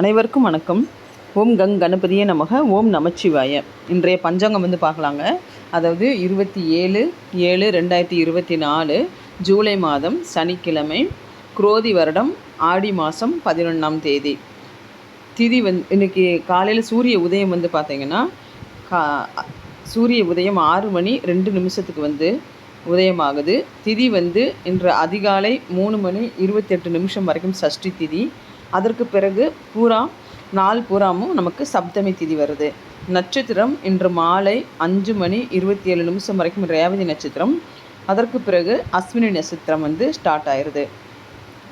அனைவருக்கும் வணக்கம். ஓம் கங் கணபதியே நமக ஓம் நமச்சிவாய. இன்றைய பஞ்சாங்கம் வந்து பார்க்கலாங்க. அதாவது இருபத்தி ஏழு ஏழு ரெண்டாயிரத்தி இருபத்தி நாலு ஜூலை மாதம் சனிக்கிழமை குரோதி வருடம் ஆடி மாதம் பதினொன்றாம் தேதி. திதி வந்து இன்றைக்கி காலையில் சூரிய உதயம் வந்து பார்த்தீங்கன்னா கா சூரிய உதயம் ஆறு மணி ரெண்டு நிமிஷத்துக்கு வந்து உதயமாகுது. திதி வந்து இன்று அதிகாலை மூணு மணி இருபத்தெட்டு நிமிஷம் வரைக்கும் சஷ்டி திதி. அதற்கு பிறகு பூரா நாள் பூராமும் நமக்கு சப்தமி திதி வருது. நட்சத்திரம் இன்று மாலை அஞ்சு மணி இருபத்தி ஏழு நிமிஷம் வரைக்கும் ரேவதி நட்சத்திரம். அதற்கு பிறகு அஸ்வினி நட்சத்திரம் வந்து ஸ்டார்ட் ஆயிடுது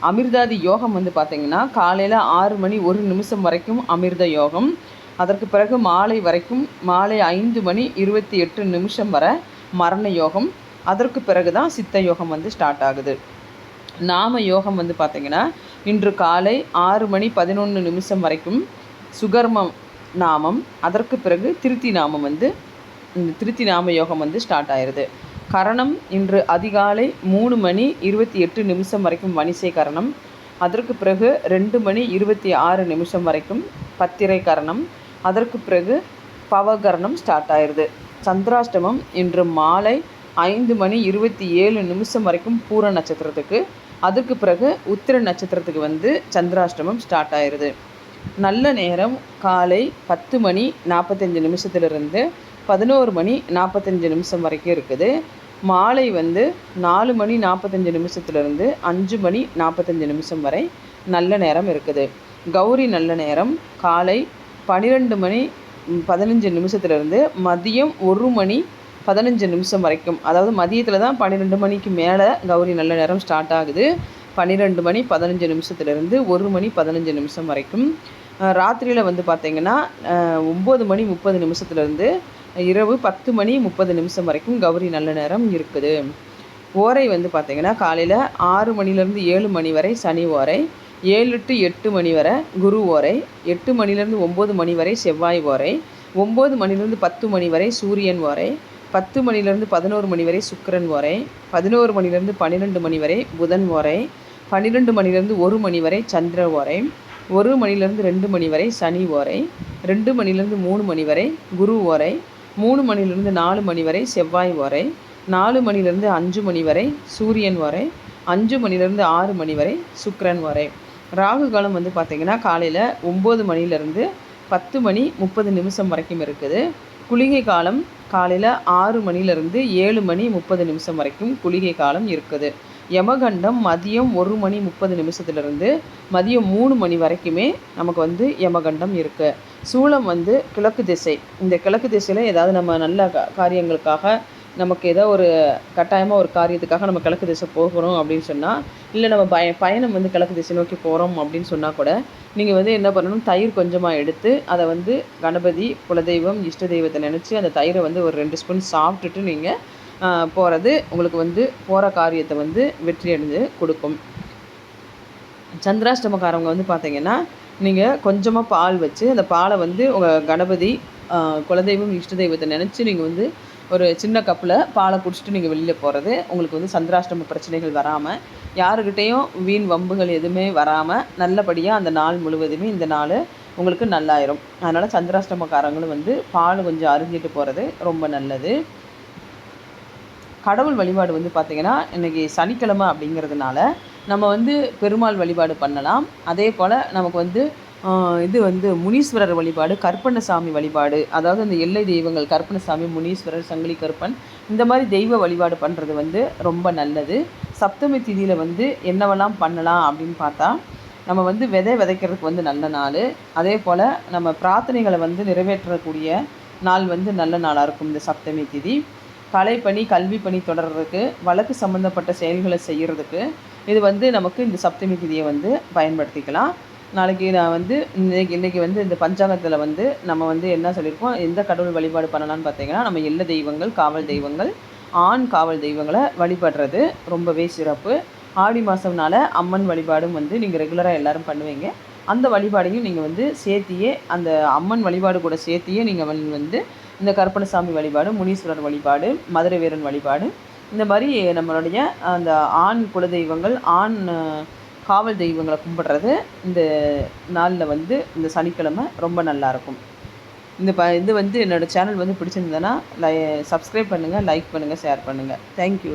அமிர்தாதி யோகம் வந்து பார்த்திங்கன்னா காலையில் ஆறு மணி ஒரு நிமிஷம் வரைக்கும் அமிர்த யோகம். அதற்கு பிறகு மாலை வரைக்கும் மாலை ஐந்து மணி இருபத்தி எட்டு நிமிஷம் வர மரண யோகம். அதற்கு பிறகு தான் சித்த யோகம் வந்து ஸ்டார்ட் ஆகுது. நாம யோகம் வந்து பார்த்திங்கன்னா இன்று காலை ஆறு மணி பதினொன்று நிமிஷம் வரைக்கும் சுகர்மம் நாமம் அதற்கு பிறகு திருத்தி நாமம் வந்து இந்த திருத்தி நாம யோகம் வந்து ஸ்டார்ட் ஆயிடுது கரணம் இன்று அதிகாலை மூணு மணி இருபத்தி எட்டு நிமிஷம் வரைக்கும் வணிசை கரணம் அதற்கு பிறகு ரெண்டு மணி இருபத்தி ஆறு நிமிஷம் வரைக்கும் பத்திரை கரணம் அதற்கு பிறகு பவகரணம் ஸ்டார்ட் ஆயிடுது சந்திராஷ்டமம் இன்று மாலை ஐந்து மணி இருபத்தி ஏழு நிமிஷம் வரைக்கும் பூர நட்சத்திரத்துக்கு அதுக்கு பிறகு உத்திர நட்சத்திரத்துக்கு வந்து சந்திராஷ்டமம் ஸ்டார்ட் ஆயிடுது நல்ல நேரம் காலை பத்து மணி நாற்பத்தஞ்சு நிமிஷத்துலேருந்து பதினோரு மணி நாற்பத்தஞ்சு நிமிஷம் வரைக்கும் இருக்குது. மாலை வந்து நாலு மணி நாற்பத்தஞ்சு நிமிஷத்துலேருந்து அஞ்சு மணி நாற்பத்தஞ்சு நிமிஷம் வரை நல்ல நேரம் இருக்குது. கௌரி நல்ல நேரம் காலை பன்னிரெண்டு மணி பதினஞ்சு நிமிஷத்துலேருந்து மதியம் ஒரு மணி பதினஞ்சு நிமிஷம் வரைக்கும். அதாவது மதியத்தில் தான் பன்னிரெண்டு மணிக்கு மேலே கௌரி நல்ல நேரம் ஸ்டார்ட் ஆகுது. பன்னிரெண்டு மணி பதினஞ்சு நிமிஷத்துலேருந்து ஒரு மணி பதினஞ்சு நிமிஷம் வரைக்கும். ராத்திரியில் வந்து பார்த்திங்கன்னா ஒம்பது மணி முப்பது நிமிஷத்துலேருந்து இரவு பத்து மணி முப்பது நிமிஷம் வரைக்கும் கௌரி நல்ல நேரம் இருக்குது. ஓரை வந்து பார்த்திங்கன்னா காலையில் ஆறு மணிலேருந்து ஏழு மணி வரை சனி ஓரை ஏழு டு எட்டு மணி வரை குரு ஓரை எட்டு மணிலேருந்து ஒம்பது மணி வரை செவ்வாய் ஓரை ஒம்பது மணிலேருந்து பத்து மணி வரை சூரியன் ஓரை பத்து மணிலேருந்து பதினோரு மணி வரை சுக்கரன் ஓரை பதினோரு மணிலேருந்து பன்னிரெண்டு மணி வரை புதன் ஓரை பன்னிரெண்டு மணிலேருந்து ஒரு மணி வரை சந்திர ஓரை ஒரு மணிலேருந்து ரெண்டு மணி வரை சனி ஓரை ரெண்டு மணிலேருந்து மூணு மணி வரை குரு ஓரை மூணு மணிலேருந்து நாலு மணி வரை செவ்வாய் ஓரை நாலு மணிலேருந்து அஞ்சு மணி வரை சூரியன் ஓரை அஞ்சு மணிலேருந்து ஆறு மணி வரை சுக்கரன் ஓரை. ராகு காலம் வந்து பார்த்திங்கன்னா காலையில் ஒம்பது மணிலேருந்து பத்து மணி முப்பது நிமிஷம் வரைக்கும் இருக்குது. குளிகை காலம் காலையில் ஆறு மணிலேருந்து ஏழு மணி முப்பது நிமிஷம் வரைக்கும் குளிகை காலம் இருக்குது. யமகண்டம் மதியம் ஒரு மணி முப்பது நிமிஷத்துலேருந்து மதியம் மூணு மணி வரைக்குமே நமக்கு வந்து யமகண்டம் இருக்குது சூளம் வந்து கிழக்கு திசை. இந்த கிழக்கு திசையில் ஏதாவது நம்ம நல்ல காரியங்களுக்காக நமக்கு ஏதோ ஒரு கட்டாயமாக ஒரு காரியத்துக்காக நம்ம கிழக்கு திசை போகணும் அப்படின்னு சொன்னால் இல்லை நம்ம பய பயணம் வந்து கிழக்கு திசை நோக்கி போகிறோம் அப்படின்னு சொன்னால் கூட நீங்கள் வந்து என்ன பண்ணணும்? தயிர் கொஞ்சமாக எடுத்து அதை வந்து கணபதி குலதெய்வம் இஷ்ட தெய்வத்தை நினச்சி அந்த தயிரை வந்து ஒரு ரெண்டு ஸ்பூன் சாப்பிட்டுட்டு நீங்கள் போகிறது உங்களுக்கு வந்து போகிற காரியத்தை வந்து வெற்றி அடைஞ்சு கொடுக்கும். சந்திராஷ்டமக்காரவங்க வந்து பார்த்தீங்கன்னா நீங்கள் கொஞ்சமாக பால் வச்சு அந்த பாலை வந்து உங்கள் கணபதி குலதெய்வம் இஷ்ட தெய்வத்தை நினச்சி நீங்கள் வந்து ஒரு சின்ன கப்பில் பாலை குடிச்சிட்டு நீங்கள் வெளியில் போகிறது உங்களுக்கு வந்து சந்திராஷ்டம பிரச்சனைகள் வராமல் யாருக்கிட்டேயும் வீண் வம்புகள் எதுவுமே வராமல் நல்லபடியாக அந்த நாள் முழுவதுமே இந்த நாள் உங்களுக்கு நல்லாயிரும். அதனால் சந்திராஷ்டமக்காரங்களும் வந்து பால் கொஞ்சம் அருந்திட்டு போகிறது ரொம்ப நல்லது. கடவுள் வழிபாடு வந்து பார்த்திங்கன்னா இன்றைக்கி சனிக்கிழமை அப்படிங்கிறதுனால நம்ம வந்து பெருமாள் வழிபாடு பண்ணலாம். அதே போல் நமக்கு வந்து இது வந்து முனீஸ்வரர் வழிபாடு கற்பனசாமி வழிபாடு. அதாவது அந்த எல்லை தெய்வங்கள் கற்பனசாமி முனீஸ்வரர் சங்கிலி கருப்பன் இந்த மாதிரி தெய்வ வழிபாடு பண்ணுறது வந்து ரொம்ப நல்லது. சப்தமி திதியில் வந்து என்னவெல்லாம் பண்ணலாம் அப்படின்னு பார்த்தா நம்ம வந்து விதை விதைக்கிறதுக்கு வந்து நல்ல நாள். அதே போல் நம்ம பிரார்த்தனைகளை வந்து நிறைவேற்றக்கூடிய நாள் வந்து நல்ல நாளாக இருக்கும் இந்த சப்தமி திதி. கலைப்பணி கல்வி பணி தொடர்றதுக்கு வழக்கு சம்மந்தப்பட்ட செயல்களை செய்கிறதுக்கு இது வந்து நமக்கு இந்த சப்தமி திதியை வந்து பயன்படுத்திக்கலாம். நாளைக்கு நான் வந்து இன்றைக்கி இன்றைக்கி வந்து இந்த பஞ்சாங்கத்தில் வந்து நம்ம வந்து என்ன சொல்லியிருக்கோம்? எந்த கடவுள் வழிபாடு பண்ணலான்னு பார்த்தீங்கன்னா நம்ம எல்ல தெய்வங்கள் காவல் தெய்வங்கள் ஆண் காவல் தெய்வங்களை வழிபடுறது ரொம்பவே சிறப்பு. ஆடி மாதம்னால அம்மன் வழிபாடும் வந்து நீங்கள் ரெகுலராக எல்லோரும் பண்ணுவீங்க. அந்த வழிபாடையும் நீங்கள் வந்து சேர்த்தியே அந்த அம்மன் வழிபாடு கூட சேர்த்தியே நீங்கள் வந்து இந்த கருப்பணசாமி வழிபாடு முனீஸ்வரர் வழிபாடு மதுரை வீரன் வழிபாடு இந்த மாதிரி நம்மளுடைய அந்த ஆண் குலதெய்வங்கள் ஆண் காவல் தெய்வங்களை கும்பிட்றது இந்த நாளில் வந்து இந்த சனிக்கிழமை ரொம்ப நல்லாயிருக்கும். இந்த ப இது வந்து என்னோடய சேனல் வந்து பிடிச்சிருந்ததுன்னா லை சப்ஸ்கிரைப் பண்ணுங்கள் லைக் பண்ணுங்கள் ஷேர் பண்ணுங்கள் தேங்க்யூ